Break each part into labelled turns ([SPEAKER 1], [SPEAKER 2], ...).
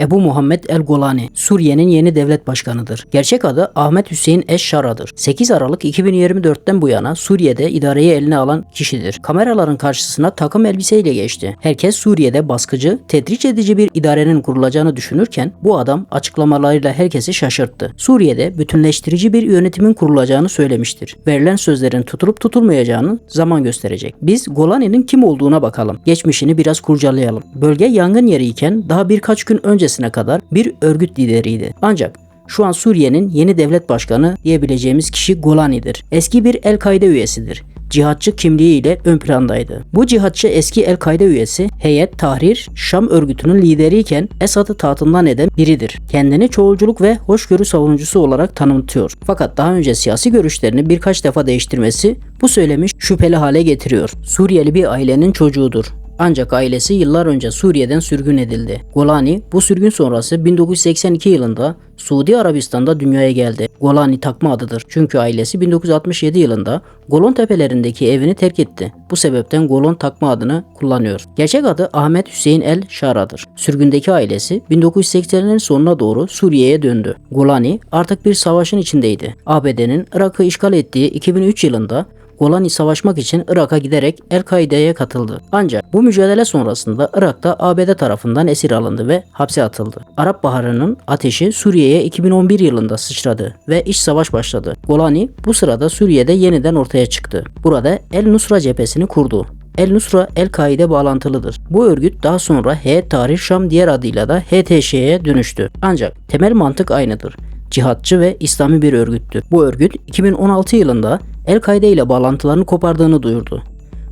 [SPEAKER 1] Ebu Muhammed El Golani, Suriye'nin yeni devlet başkanıdır. Gerçek adı Ahmet Hüseyin Eşşara'dır. 8 Aralık 2024'ten bu yana Suriye'de idareyi eline alan kişidir. Kameraların karşısına takım elbiseyle geçti. Herkes Suriye'de baskıcı, tedriç edici bir idarenin kurulacağını düşünürken bu adam açıklamalarıyla herkesi şaşırttı. Suriye'de bütünleştirici bir yönetimin kurulacağını söylemiştir. Verilen sözlerin tutulup tutulmayacağını zaman gösterecek. Biz Golani'nin kim olduğuna bakalım. Geçmişini biraz kurcalayalım. Bölge yangın yeriyken daha birkaç gün öncesine kadar bir örgüt lideriydi. Ancak şu an Suriye'nin yeni devlet başkanı diyebileceğimiz kişi Golani'dir. Eski bir El-Kaide üyesidir cihatçı kimliğiyle ön plandaydı. Bu cihatçı eski El-Kaide üyesi Heyet Tahrir Şam örgütünün lideriyken Esad'ı tahtından eden biridir. Kendini çoğulculuk ve hoşgörü savunucusu olarak tanımlıyor. Fakat daha önce siyasi görüşlerini birkaç defa değiştirmesi bu söylemi şüpheli hale getiriyor. Suriyeli bir ailenin çocuğudur. Ancak ailesi yıllar önce Suriye'den sürgün edildi. Golani bu sürgün sonrası 1982 yılında Suudi Arabistan'da dünyaya geldi. Golani takma adıdır. Çünkü ailesi 1967 yılında Golon tepelerindeki evini terk etti. Bu sebepten Golon takma adını kullanıyor. Gerçek adı Ahmet Hüseyin El Şara'dır. Sürgündeki ailesi 1980'lerin sonuna doğru Suriye'ye döndü. Golani artık bir savaşın içindeydi. ABD'nin Irak'ı işgal ettiği 2003 yılında Golani savaşmak için Irak'a giderek El-Kaide'ye katıldı. Ancak bu mücadele sonrasında Irak'ta ABD tarafından esir alındı ve hapse atıldı. Arap Baharı'nın ateşi Suriye'ye 2011 yılında sıçradı ve iç savaş başladı. Golani bu sırada Suriye'de yeniden ortaya çıktı. Burada El Nusra cephesini kurdu. El Nusra El-Kaide bağlantılıdır. Bu örgüt daha sonra Heyet Tahrir Şam diğer adıyla da HTŞ'ye dönüştü. Ancak temel mantık aynıdır cihatçı ve İslami bir örgüttür. Bu örgüt 2016 yılında El-Kaide ile bağlantılarını kopardığını duyurdu.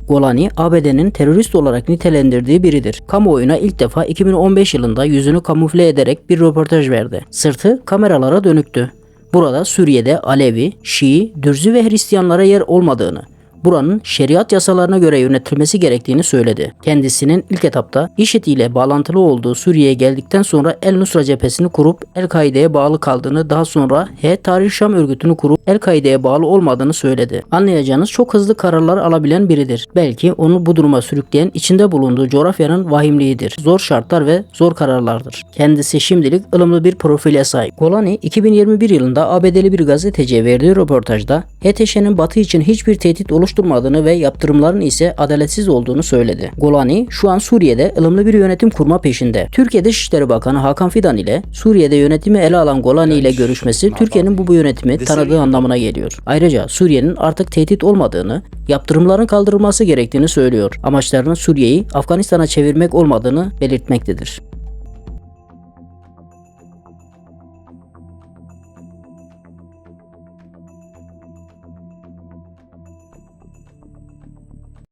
[SPEAKER 1] Golani, ABD'nin terörist olarak nitelendirdiği biridir. Kamuoyuna ilk defa 2015 yılında yüzünü kamufle ederek bir röportaj verdi. Sırtı kameralara dönüktü. Burada Suriye'de Alevi, Şii, Dürzi ve Hristiyanlara yer olmadığını, buranın şeriat yasalarına göre yönetilmesi gerektiğini söyledi. Kendisinin ilk etapta IŞİD ile bağlantılı olduğu Suriye'ye geldikten sonra El Nusra cephesini kurup El-Kaide'ye bağlı kaldığını daha sonra H. Tahrir Şam örgütünü kurup El-Kaide'ye bağlı olmadığını söyledi. Anlayacağınız çok hızlı kararlar alabilen biridir. Belki onu bu duruma sürükleyen içinde bulunduğu coğrafyanın vahimliğidir. Zor şartlar ve zor kararlardır. Kendisi şimdilik ılımlı bir profile sahip. Golani 2021 yılında ABD'li bir gazeteciye verdiği röportajda HTŞ'nin batı için hiçbir tehdit oluşturmadığını ve yaptırımların ise adaletsiz olduğunu söyledi. Golani şu an Suriye'de ılımlı bir yönetim kurma peşinde. Türkiye Dışişleri Bakanı Hakan Fidan ile Suriye'de yönetimi ele alan Golani ile görüşmesi Türkiye'nin bu, bu yönetimi tanıdığı anlamına geliyor. Ayrıca Suriye'nin artık tehdit olmadığını, yaptırımların kaldırılması gerektiğini söylüyor. Amaçlarının Suriye'yi Afganistan'a çevirmek olmadığını belirtmektedir.